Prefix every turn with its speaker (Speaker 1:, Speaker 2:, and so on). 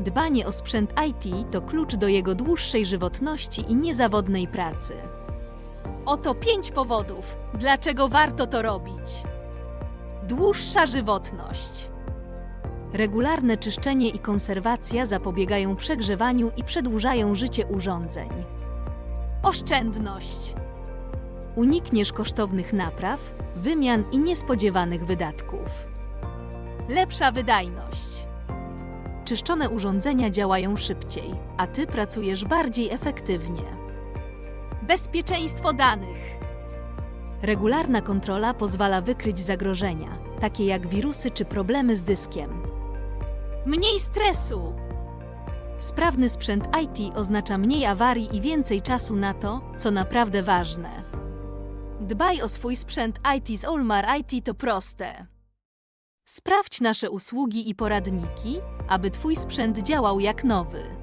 Speaker 1: Dbanie o sprzęt IT to klucz do jego dłuższej żywotności i niezawodnej pracy. Oto pięć powodów, dlaczego warto to robić. Dłuższa żywotność. Regularne czyszczenie i konserwacja zapobiegają przegrzewaniu i przedłużają życie urządzeń. Oszczędność. Unikniesz kosztownych napraw, wymian i niespodziewanych wydatków. Lepsza wydajność. Czyszczone urządzenia działają szybciej, a ty pracujesz bardziej efektywnie. Bezpieczeństwo danych. Regularna kontrola pozwala wykryć zagrożenia, takie jak wirusy czy problemy z dyskiem. Mniej stresu. Sprawny sprzęt IT oznacza mniej awarii i więcej czasu na to, co naprawdę ważne. Dbaj o swój sprzęt IT z Olmar IT to proste. Sprawdź nasze usługi i poradniki, aby Twój sprzęt działał jak nowy.